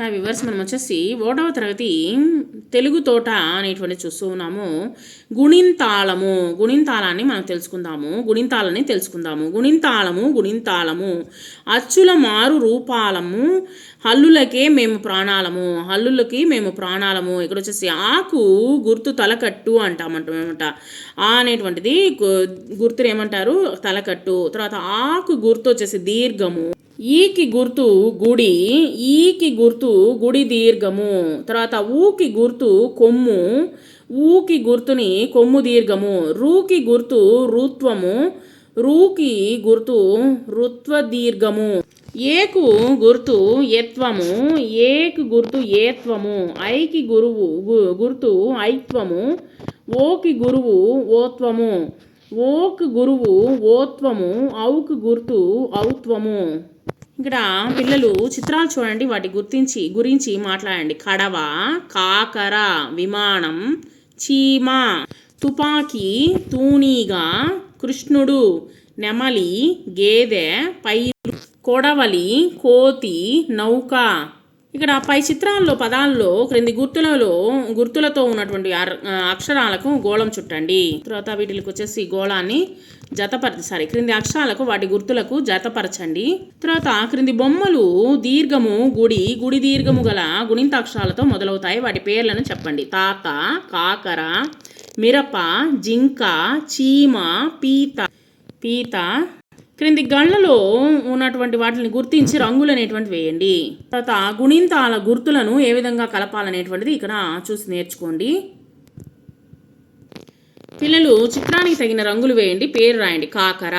Hi viewers మనం వచ్చేసి ఒకటవ తరగతి తెలుగు తోట అనేటువంటి చూస్తూ ఉన్నాము. గుణింతాళము గుణింతాళాన్ని మనం తెలుసుకుందాము. గుణింతాలని తెలుసుకుందాము. గుణింతాళము గుణింతాళము. అచ్చుల మారు రూపాలము హల్లులకే మేము ప్రాణాలము. హల్లులకి మేము ప్రాణాలము. ఇక్కడ వచ్చేసి ఆకు గుర్తు తలకట్టు అంటామంటామన్నమాట ఆ అనేటువంటిది గుర్తులు ఏమంటారు? తలకట్టు. తర్వాత ఆకు గుర్తు వచ్చేసి దీర్ఘము. ఈకి గుర్తు గుడి ఈకి గుర్తు గుడి దీర్ఘము. తర్వాత ఊకి గుర్తు కొమ్ము ఊకి గుర్తుని కొమ్ము దీర్ఘము. రూకి గుర్తు రుత్వము రూకి గుర్తు రుత్వ దీర్ఘము ఏకు గుర్తు ఎత్వము ఏకు గుర్తు ఏత్వము. ఐకి గురువు గు- గుర్తు ఐత్వము ఓకి గురువు ఓత్వము. ఓకు గురువు ఓత్వము ఔకు గుర్తు ఔత్వము. ఇక్కడ పిల్లలు చిత్రాలు చూడండి వాటి గుర్తించి గురించి మాట్లాడండి. కడవ కాకర విమానం చీమ తుపాకీ తూనీగా కృష్ణుడు నెమలి గేదె పైరు కొడవలి కోతి నౌక. ఇక్కడ పై చిత్రాల్లో పదాల్లో క్రింది గుర్తులలో గుర్తులతో ఉన్నటువంటి అర్- అక్షరాలకు గోళం చుట్టండి. తర్వాత వీటికి వచ్చేసి గోళాన్ని జతపరచి సారీ క్రింది అక్షరాలకు వాటి గుర్తులకు జతపరచండి. తర్వాత క్రింది బొమ్మలు దీర్ఘము గుడి గుడి దీర్ఘము గల గుణింత అక్షరాలతో మొదలవుతాయి. వాటి పేర్లను చెప్పండి. తాత కాకర మిరప జింక చీమ పీత పీత క్రింది గళ్ళలో ఉన్నటువంటి వాటిని గుర్తించి రంగులు అనేటువంటి వేయండి. తర్వాత గుణింతాల గుర్తులను ఏ విధంగా కలపాలనేటువంటిది ఇక్కడ చూసి నేర్చుకోండి. పిల్లలు చిత్రానికి తగిన రంగులు వేయండి పేరు రాయండి కాకర.